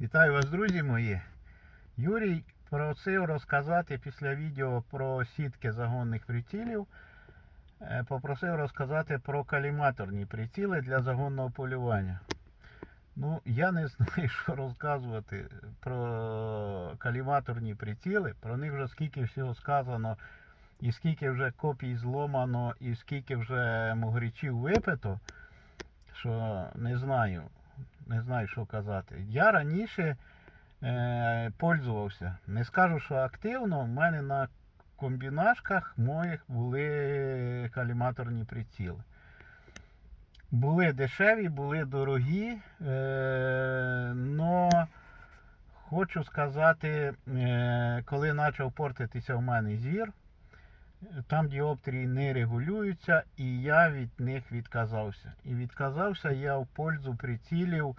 Вітаю вас, друзі мої. Юрій просив розказати після відео про сітки загонних прицілів. е, Попросив розказати про каліматорні приціли для загонного полювання. Ну, я не знаю, що розказувати про каліматорні приціли. Про них вже скільки всього сказано, і скільки вже копій зломано, і скільки вже могрічів випито, що не знаю не знаю, що казати. Я раніше е, пользувався. Не скажу, що активно. У мене на комбінашках моїх були каліматорні приціли. Були дешеві, були дорогі. Е, хочу сказати, е, коли почав портитися в мене зір, там діоптрії не регулюються, і я від них відказався. І відказався я в пользу прицілів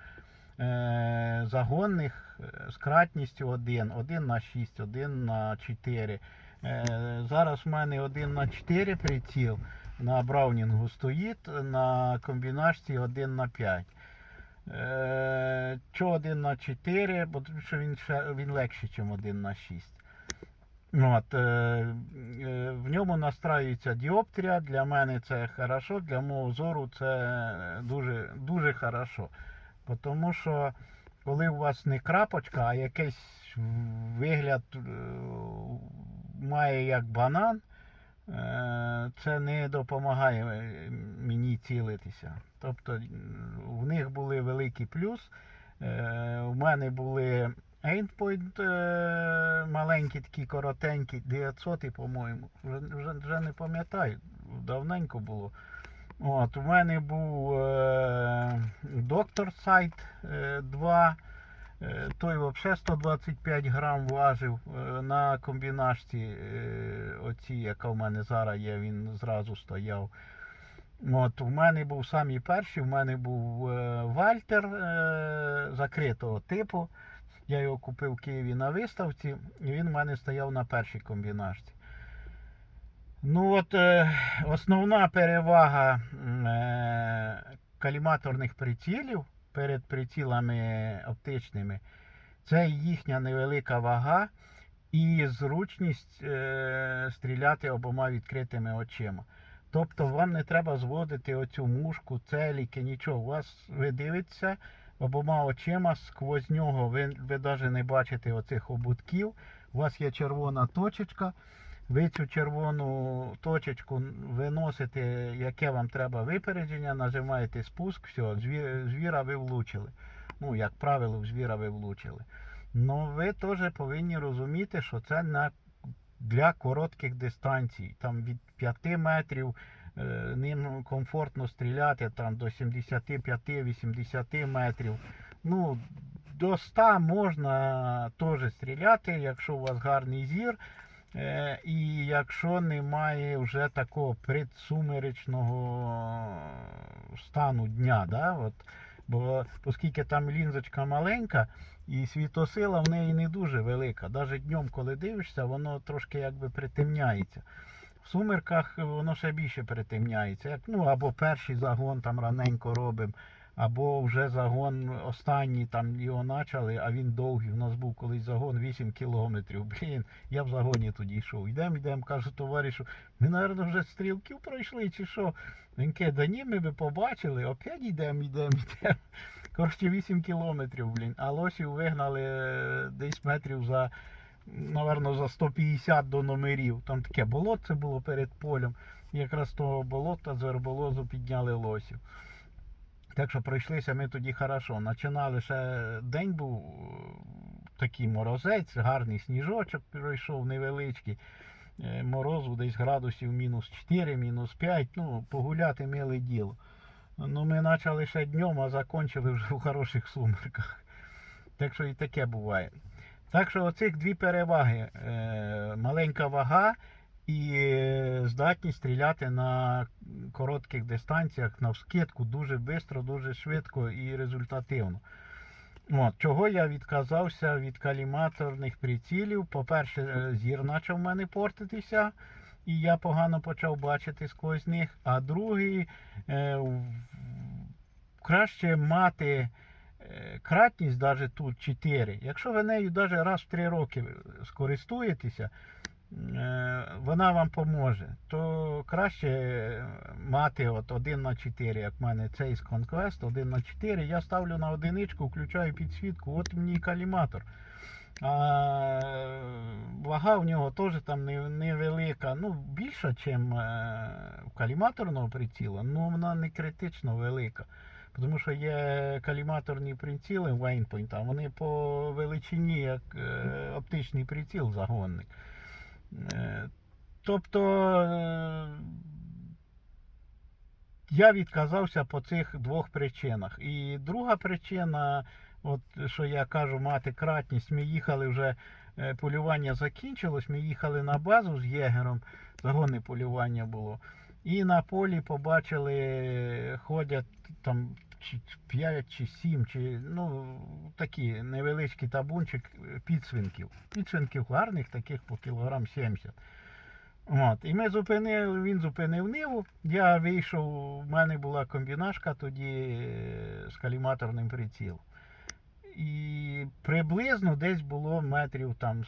е, загонних е, з кратністю 1, 1 на 6, 1 на 4. Е, зараз в мене 1 на 4 приціл на Браунінгу стоїть, на комбінашці 1 на 5. Е, Чого 1 на 4? Бо він, ще, він легший, ніж 1 на 6. От, е, е, в ньому настраюється діоптрія. Для мене це хорошо, для мого зору це дуже, дуже хорошо. Тому що коли у вас не крапочка, а якийсь вигляд е, має як банан, е, це не допомагає мені цілитися. Тобто в них були великий плюс. У мене були Ейнпойнт маленькі, такі коротенькі, 900, по-моєму. Вже, вже, вже не пам'ятаю, давненько було. От, у мене був е, Доктор Сайт 2. Е, той взагалі 125 грам важив е, на комбінашці. Е, оці, яка в мене зараз є, він зразу стояв. От, у мене був самий перший, у мене був е, Вальтер е, закритого типу. Я його купив в Києві на виставці, і він в мене стояв на першій комбінашці. Ну от е, основна перевага е, каліматорних прицілів перед прицілами оптичними це їхня невелика вага і зручність е, стріляти обома відкритими очима. Тобто вам не треба зводити оцю мушку, целіки, нічого. У вас ви дивитеся обома очима сквозь нього. Ви, ви навіть не бачите оцих обутків. У вас є червона точечка. Ви цю червону точечку виносите, яке вам треба випередження, нажимаєте спуск, все, звіра ви влучили. Ну, як правило, звіра ви влучили. Ну ви теж повинні розуміти, що це для коротких дистанцій. Там від 5 метрів ним комфортно стріляти там, до 75-80 метрів. Ну, до 100 можна теж стріляти, якщо у вас гарний зір. Е, І якщо немає вже такого предсумеречного стану дня, да, от, бо оскільки там лінзочка маленька і світосила в неї не дуже велика. Навіть днем, коли дивишся, воно трошки якби притемняється. Сумерках воно ще більше притемняється. Як, ну, або перший загон там раненько робимо, або вже загон останній там його почали, а він довгий. У нас був колись загон 8 кілометрів. Блін, я в загоні тоді йшов. Йдемо, йдемо, кажу товаришу, ми, мабуть, вже стрілків пройшли чи що. Він каже, да ні, ми би побачили, опять йдемо, йдемо, йдемо. Коротше, 8 кілометрів, блін. А лосів вигнали е, десь метрів за, напевно, за 150 до номерів. Там таке болотце було перед полем. Якраз того болота з верболозу підняли лосів. Так що пройшлися ми тоді хорошо. Починали ще день був е, такий морозець, гарний сніжочок пройшов невеличкий. Е, Морозу десь градусів мінус 4, мінус 5. Ну, погуляти миле діло. Ну, ми почали ще днем, а закінчили вже в хороших сумерках. Так що і таке буває. Так що оцих дві переваги. Е, маленька вага і е, здатність стріляти на коротких дистанціях навскидку дуже швидко, дуже швидко і результативно. От, чого я відказався від каліматорних прицілів. По-перше, е, зір почав в мене портитися, і я погано почав бачити сквозь них. А другий, е, краще мати Кратність навіть тут 4. Якщо ви нею навіть раз в 3 роки скористуєтеся, е, вона вам поможе, то краще е, мати от 1 на 4, як в мене цей з Conquest, 1 на 4. Я ставлю на одиничку, включаю підсвітку, от мені каліматор. А вага в нього теж там невелика, ну більша, ніж в каліматорного приціла, але вона не критично велика. Тому що є каліматорні приціли Waypoint, а вони по величині як е, оптичний приціл загонник. Е, тобто е, я відказався по цих двох причинах. І друга причина, от що я кажу, мати кратність, ми їхали вже, полювання закінчилось, ми їхали на базу з єгером, загонне полювання було. І на полі побачили, ходять там 5 чи 7, чи ну такі невеличкий табунчик підсвинків. Підсвинків гарних, таких по кілограм 70. От, і ми зупинили, він зупинив ниву. Я вийшов, у мене була комбінашка тоді е, з каліматорним прицілом. І приблизно десь було метрів там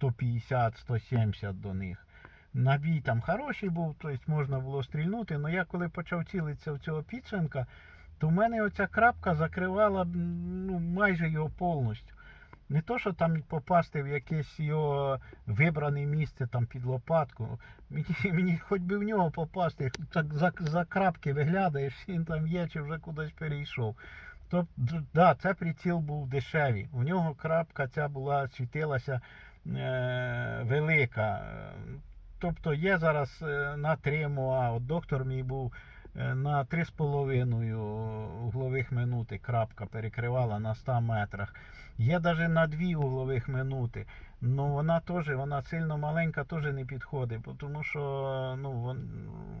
150-170 до них. Набій там хороший був, тобто можна було стрільнути. Але я коли почав цілитися в цього підсвинка, то в мене оця крапка закривала ну, майже його повністю. Не то, що там попасти в якесь його вибране місце там під лопатку. Мені, мені хоч би в нього попасти, так за, за крапки виглядаєш, він там є чи вже кудись перейшов. Тобто, да, це приціл був дешевий. У нього крапка ця була, світилася е, велика. Тобто є зараз е, на 3 МОА, от доктор мій був е, на 3,5 углових минути крапка перекривала на 100 метрах. Є навіть на 2 углових минути. Ну вона теж, вона сильно маленька, теж не підходить, тому що ну,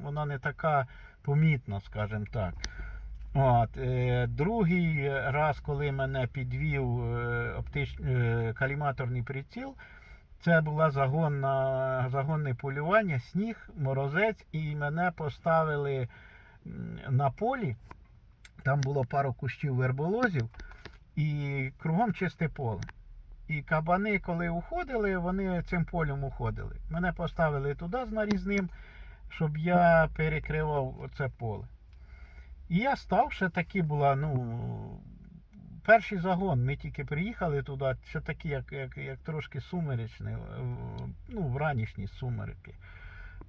вона не така помітна, скажімо так. От, е, другий раз, коли мене підвів оптич, каліматорний приціл, це була загонна, загонне полювання, сніг, морозець, і мене поставили на полі. Там було пару кущів верболозів і кругом чисте поле. І кабани, коли уходили, вони цим полем уходили. Мене поставили туди з нарізним, щоб я перекривав оце поле. І я став, ще таки була, ну, перший загон. Ми тільки приїхали туди, ще такі, як, як, як трошки сумеречні, е, ну, вранішні сумерки.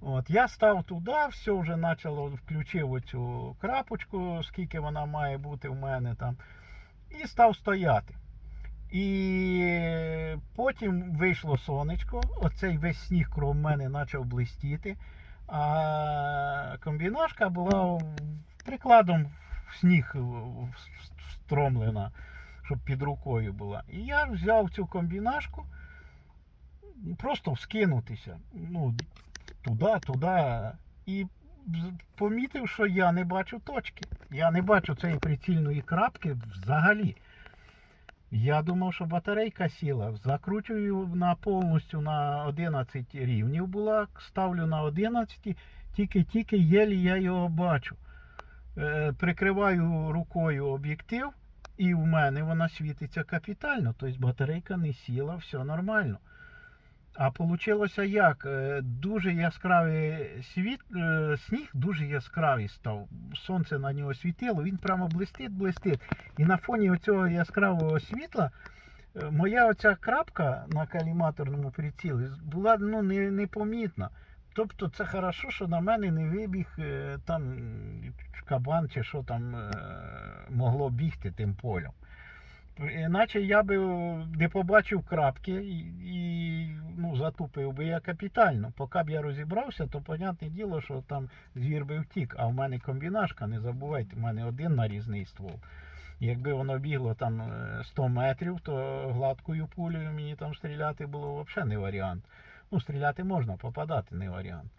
От, я став туди, все вже почало, включив оцю крапочку, скільки вона має бути в мене там, і став стояти. І потім вийшло сонечко, оцей весь сніг крім мене почав блистіти, а комбінашка була прикладом в сніг встромлена, щоб під рукою була. І я взяв цю комбінашку, просто вскинутися. Ну, туди, туди. І помітив, що я не бачу точки. Я не бачу цієї прицільної крапки взагалі. Я думав, що батарейка сіла. Закручую на повністю на 11 рівнів була, ставлю на 11, тільки-тільки єлі я його бачу. Е, прикриваю рукою об'єктив, і в мене вона світиться капітально. Тобто батарейка не сіла, все нормально. А вийшло як? Е, Дуже яскравий світ, е, сніг дуже яскравий став. Сонце на нього світило, він прямо блистить, блистить. І на фоні оцього яскравого світла моя оця крапка на каліматорному прицілі була ну, не, непомітна. Тобто це хорошо, що на мене не вибіг е, там кабан чи що там е, могло бігти тим полем. Іначе я би е, не побачив крапки і, ну, затупив би я капітально. Поки б я розібрався, то понятне діло, що там звір би втік. А в мене комбінашка, не забувайте, в мене один нарізний ствол. Якби воно бігло там е, 100 метрів, то гладкою пулею мені там стріляти було взагалі не варіант. Ну, стріляти можна, попадати не варіант.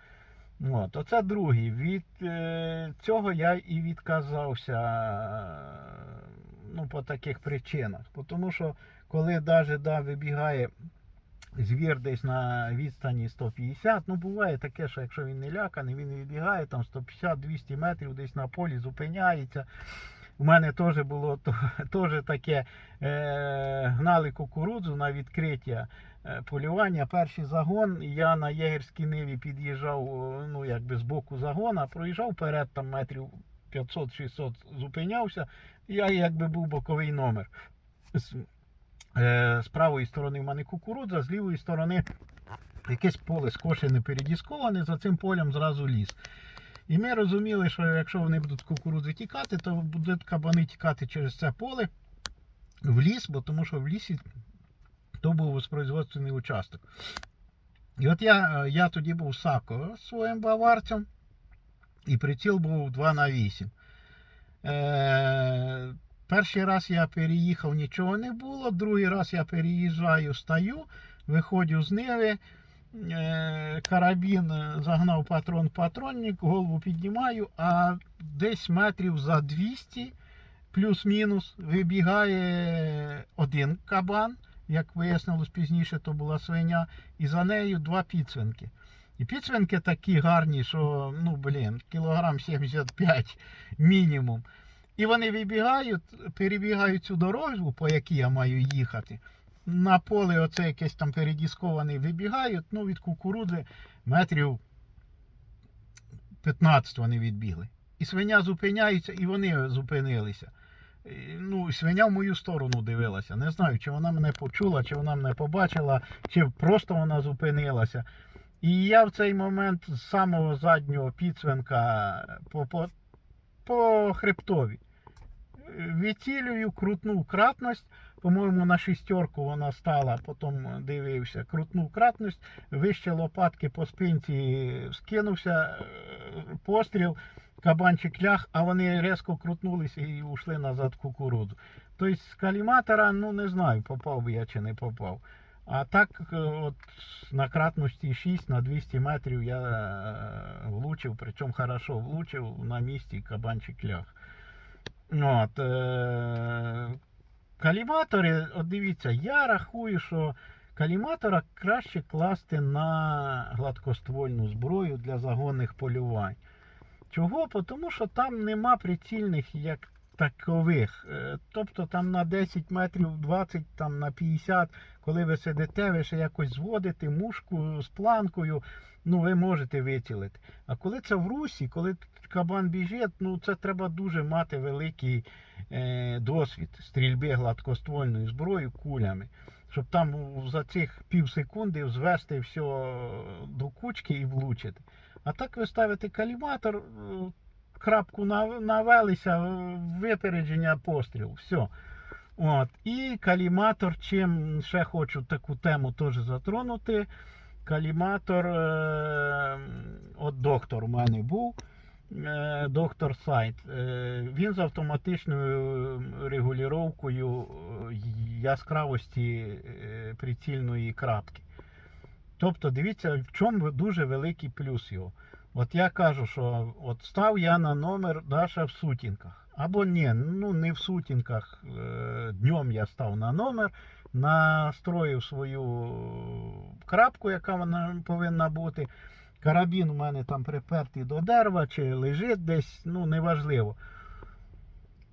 От, оце другий. Від е, цього я і відказався е, ну, по таких причинах. Тому що коли навіть да, вибігає звір десь на відстані 150, ну буває таке, що якщо він не ляканий, він вибігає там 150-200 метрів десь на полі, зупиняється. У мене теж було теж таке, е, гнали кукурудзу на відкриття е, полювання. Перший загон, я на єгерській ниві під'їжджав, ну якби з боку загона, проїжджав вперед там метрів 500-600 зупинявся. Я якби був боковий номер. З, е, з правої сторони в мене кукурудза, з лівої сторони якесь поле скошене, передісковане, за цим полем зразу ліс. І ми розуміли, що якщо вони будуть кукурудзи тікати, то будуть кабани тікати через це поле в ліс, бо тому що в лісі то був воспроизводственний участок. І от я, е, я тоді був Сако своїм баварцем, і приціл був 2 на 8. Е, перший раз я переїхав, нічого не було. Другий раз я переїжджаю, стою, виходжу з Ниви. Е, карабін загнав патрон в патронник, голову піднімаю, а десь метрів за 200 плюс-мінус вибігає один кабан. Як вияснилось пізніше, то була свиня, і за нею два підсвинки. І підсвинки такі гарні, що, ну, блін, кілограм 75 мінімум. І вони вибігають, перебігають цю дорогу, по якій я маю їхати. На поле оце якесь там передіскований вибігають, ну від кукурудзи метрів 15 вони відбігли. І свиня зупиняється, і вони зупинилися. Ну, свиня в мою сторону дивилася. Не знаю, чи вона мене почула, чи вона мене побачила, чи просто вона зупинилася. І я в цей момент з самого заднього підсвинка по, по, по хребтові відцілюю, крутнув кратність. По-моєму, на шістерку вона стала, потім дивився, крутнув кратність, вище лопатки по спинці скинувся, е, постріл, кабанчик ляг, а вони різко крутнулися і ушли назад кукурудзу. Тобто з каліматора, ну не знаю, попав би я чи не попав. А так, е, от на кратності 6 на 200 метрів я е, влучив, причому хорошо влучив на місці кабанчик ляг. От, каліматори, от дивіться, я рахую, що каліматора краще класти на гладкоствольну зброю для загонних полювань. Чого? Тому що там нема прицільних як такових. Е, Тобто там на 10 метрів 20, там на 50, коли ви сидите, ви ще якось зводите мушку з планкою, ну ви можете вицілити. А коли це в русі, коли кабан біжить, ну це треба дуже мати великий е, досвід стрільби гладкоствольною зброєю кулями. Щоб там за цих пів секунди звести все до кучки і влучити. А так ви ставите каліматор, е, крапку нав- навелися, е, випередження постріл. Все. От. І каліматор, чим ще хочу таку тему теж затронути. Каліматор, е, от доктор у мене був, доктор Сайт. Е, він з автоматичною регулюванням яскравості е, прицільної крапки. Тобто, дивіться, в чому дуже великий плюс його. От я кажу, що от став я на номер Даша в сутінках. Або ні, ну не в сутінках. е, Днем я став на номер, настроїв свою крапку, яка вона повинна бути. Карабін у мене там припертий до дерева, чи лежить десь, ну неважливо.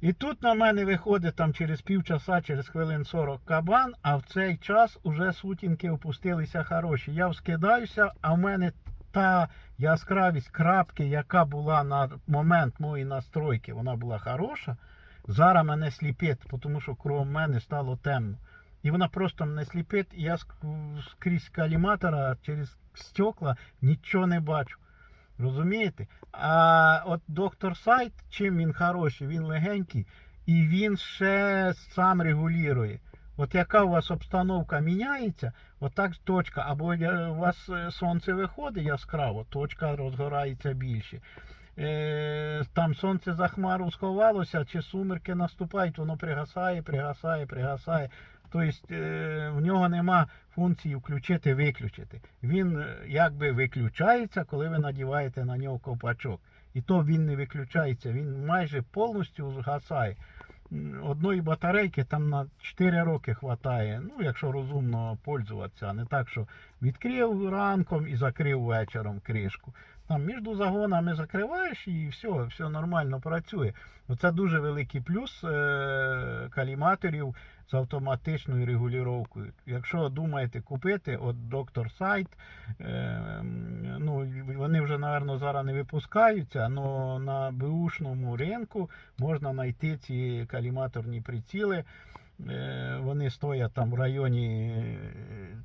І тут на мене виходить там через півчаса, через хвилин 40 кабан, а в цей час уже сутінки опустилися хороші. Я вскидаюся, а в мене та яскравість крапки, яка була на момент моєї настройки, вона була хороша. Зараз мене сліпить, тому що кров мене стало темно. І вона просто мене сліпить, і я ск- скрізь каліматора через стекла нічого не бачу. Розумієте? А от доктор Сайт, чим він хороший, він легенький, і він ще сам регулює. От яка у вас обстановка міняється, отак точка, або у вас е, сонце виходить яскраво, точка розгорається більше. Е, там сонце за хмару сховалося, чи сумерки наступають, воно пригасає, пригасає, пригасає. Тобто е, в нього нема функції включити-виключити. Він е, якби виключається, коли ви надіваєте на нього ковпачок. І то він не виключається, він майже повністю згасає. Одної батарейки там на 4 роки хватає, ну якщо розумно пользуватися, а не так, що відкрив ранком і закрив вечором кришку. Там між загонами закриваєш і все, все нормально працює. Оце дуже великий плюс е- каліматорів з автоматичною регулювання. Якщо думаєте купити, от доктор сайт, е, ну, вони вже, напевно, зараз не випускаються, але на бушному ринку можна знайти ці каліматорні приціли. Е, Вони стоять там в районі е,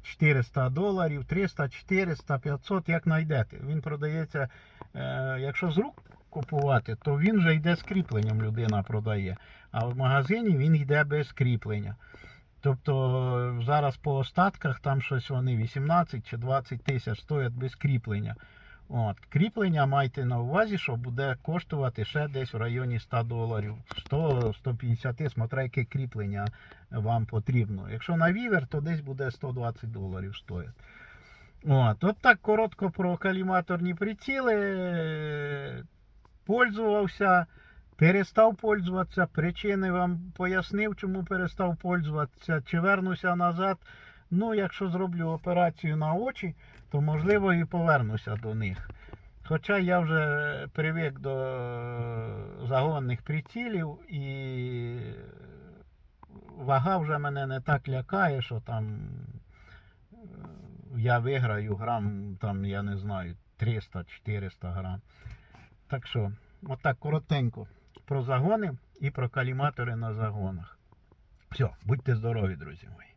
400 доларів, 300, 400, 500, як знайдете. Він продається, е, якщо з рук купувати, то він вже йде з кріпленням, людина продає. А в магазині він йде без кріплення. Тобто е, зараз по остатках там щось вони 18 чи 20 тисяч стоять без кріплення. От. Кріплення майте на увазі, що буде коштувати ще десь в районі 100 доларів, 100-150, смотря яке кріплення вам потрібно. Якщо на вівер, то десь буде 120 доларів стоїть. От, от так коротко про каліматорні приціли. Пользувався, перестав пользуватися. Причини вам пояснив, чому перестав пользуватися. Чи вернуся назад. Ну, якщо зроблю операцію на очі, то можливо і повернуся до них. Хоча я вже привик до загонних прицілів і вага вже мене не так лякає, що там е, я виграю грам, там, я не знаю, 300-400 грам. Так що, отак коротенько про загони і про каліматори на загонах. Все, будьте здорові, друзі мої.